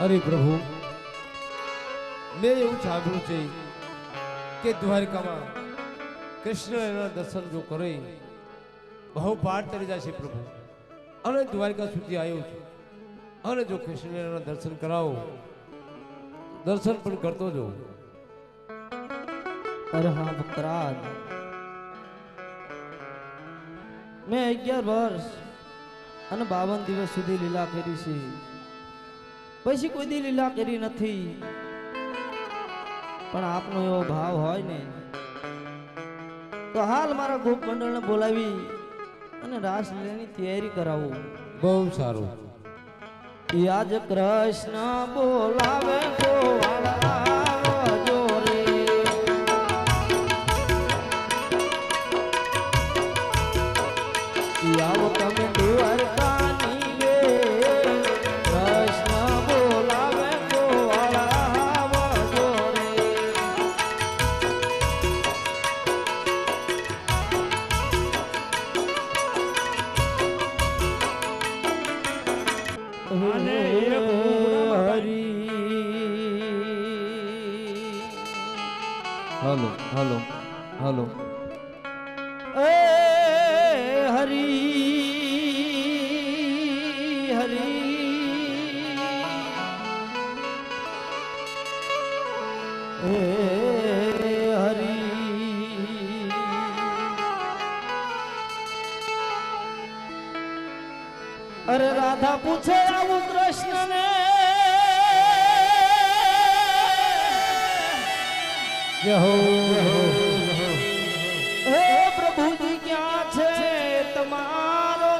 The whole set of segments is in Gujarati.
અરે પ્રભુ, મેં એવું સાંભળ્યું છે કે દ્વારકામાં કૃષ્ણ એના દર્શન જો કરે, બહુ પાર તરી જશે પ્રભુ. અને દ્વારકા સુધી આવ્યો છું. અને જો કૃષ્ણ એના દર્શન કરાવો, દર્શન પણ કરતો જો અરે હા ભક્તરાજ મેં અગિયાર વર્ષ અને બાવન દિવસ સુધી લીલા કરી છે. પછી કોઈ દી લીલા કરી નથી. પણ આપનો એવો ભાવ હોય ને તો હાલ મારા ગોપ મંડળને બોલાવી અને રાસ લીલાની તૈયારી કરાવું. બહુ સારું. યાદ કૃષ્ણ બોલાવે ગોવાળા હાલો હલો હલો. એ હરી હરી. એ અરે રાધા પૂછે જય હો ક્યાં છે તમારો?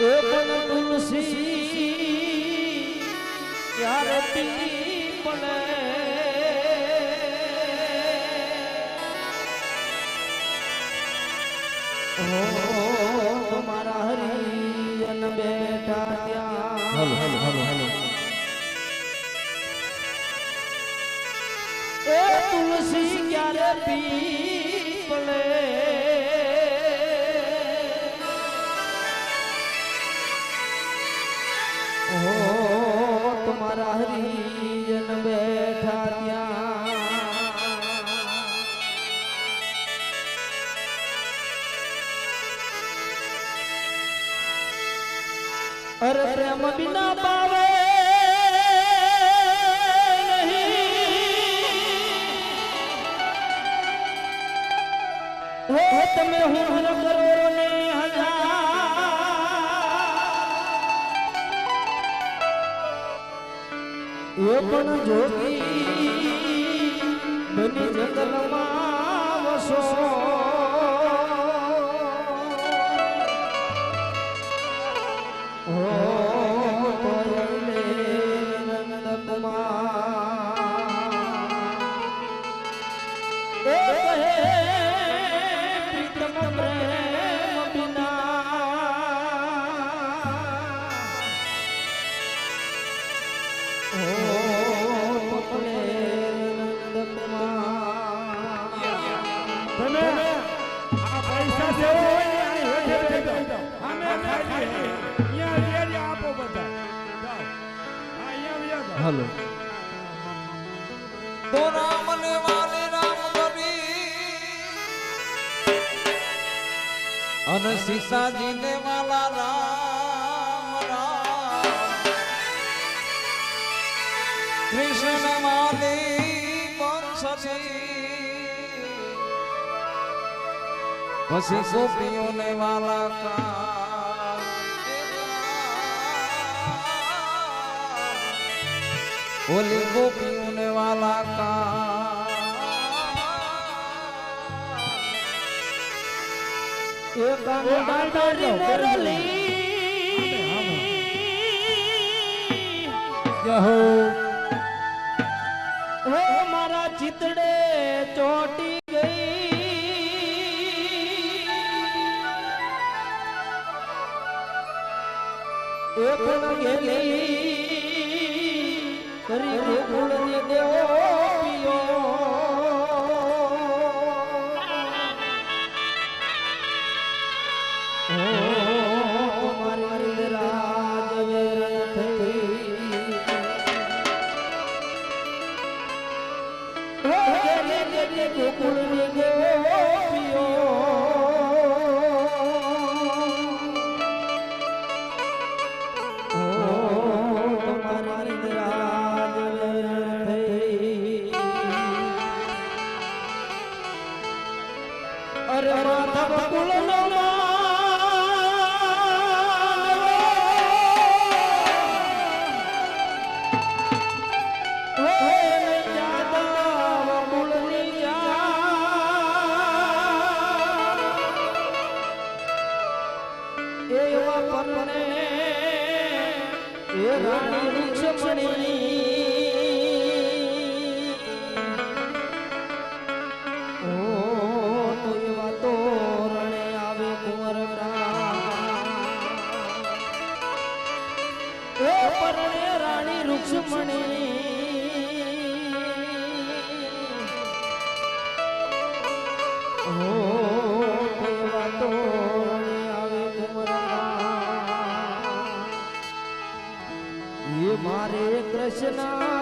એ પણ તુલસી યારે પીપળે હો તમારા હરિજન બેઠા હાલો હલો હલો હલો. એ તુલસી ક્યારે પીપળે? હો તમારા હરિજન અરે અને સીસાજી ને વાલા રામ રામ. કૃષ્ણ માલી બંસરી પછી ગોપીઓ ને વાલા કા ઓલી ગોપીઓ ને વાલા કા. જય மணி Krishna.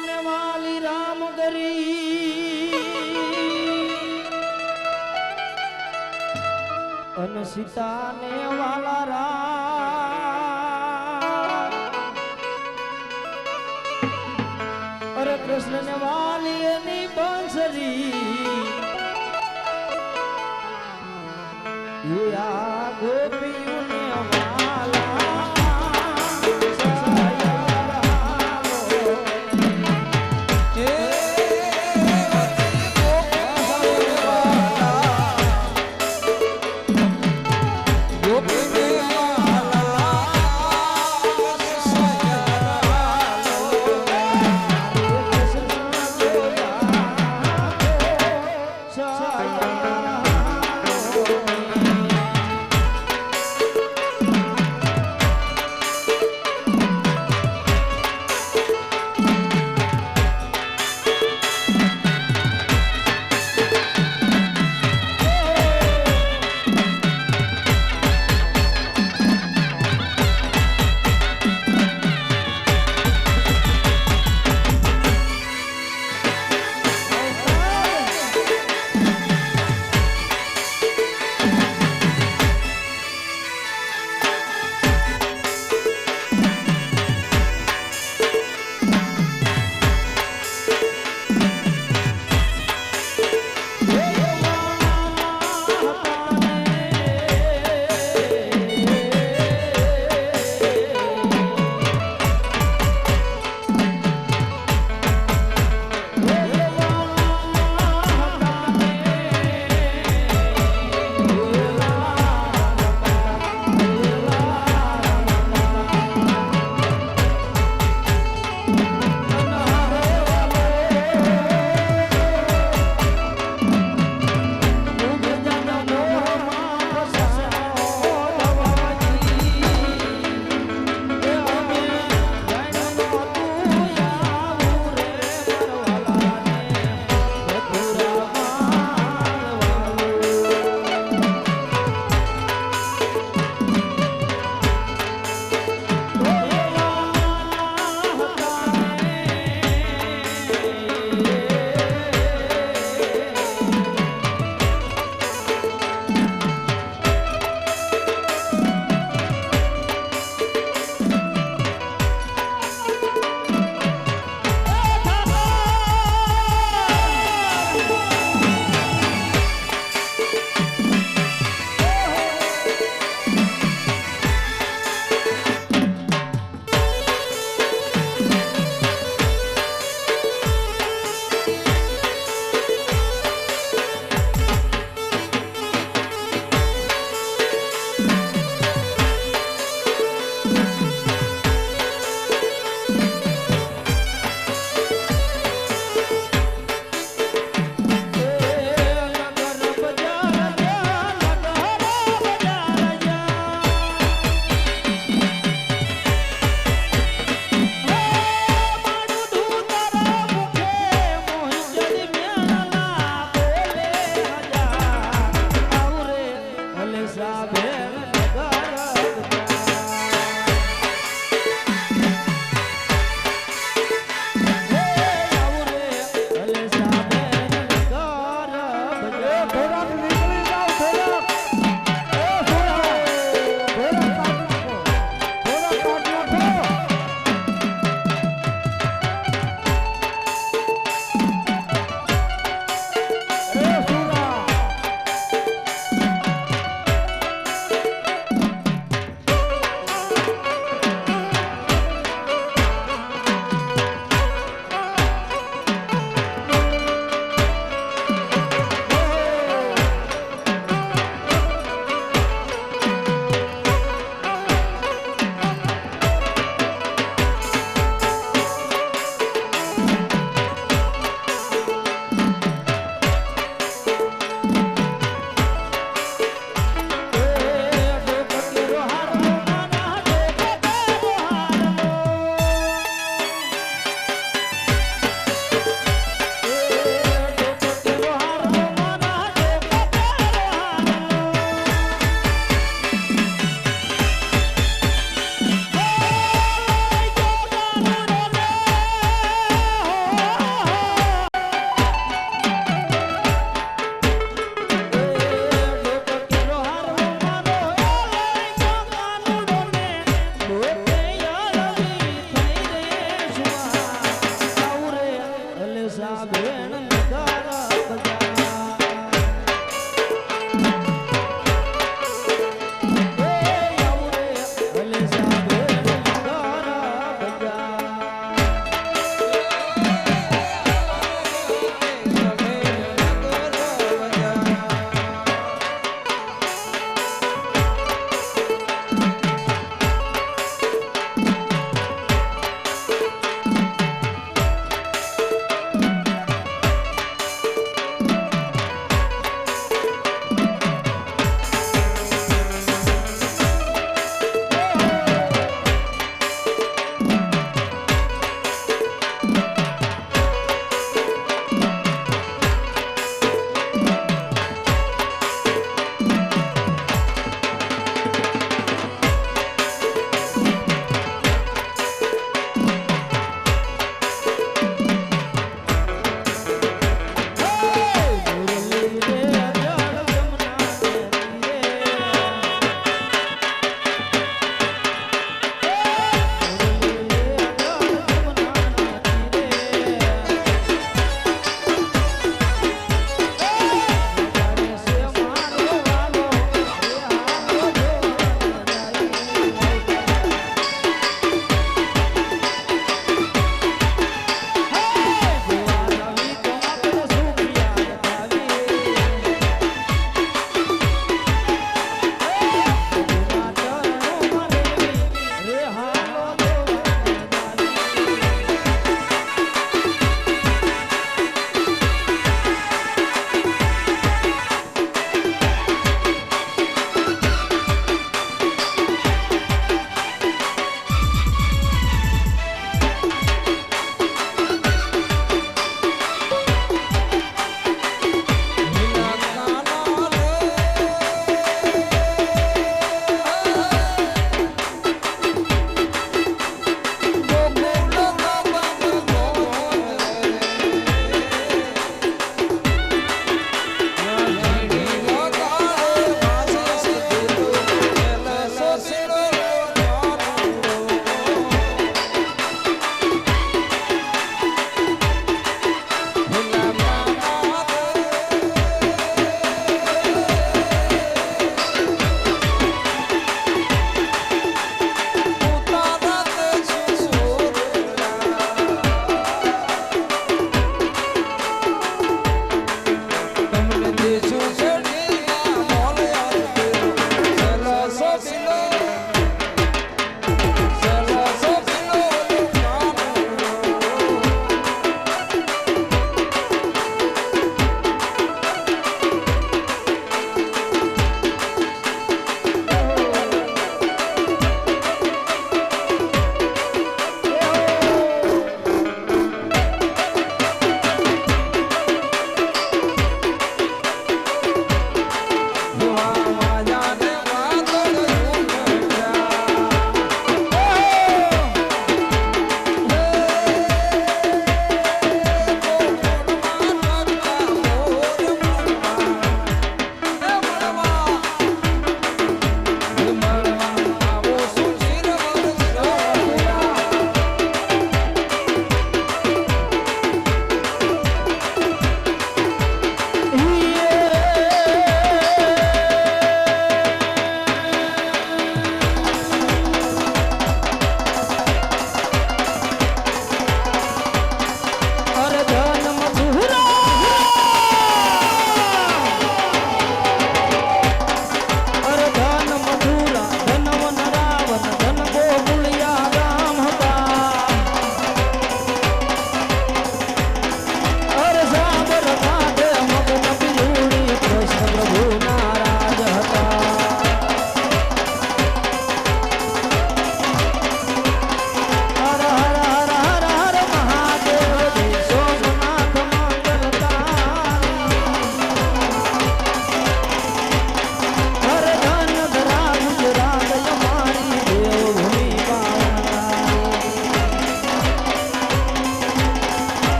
મન વાલી રામ ગરી. અન સીતાને વાલા રામ. અરે કૃષ્ણને વાલા Whoop.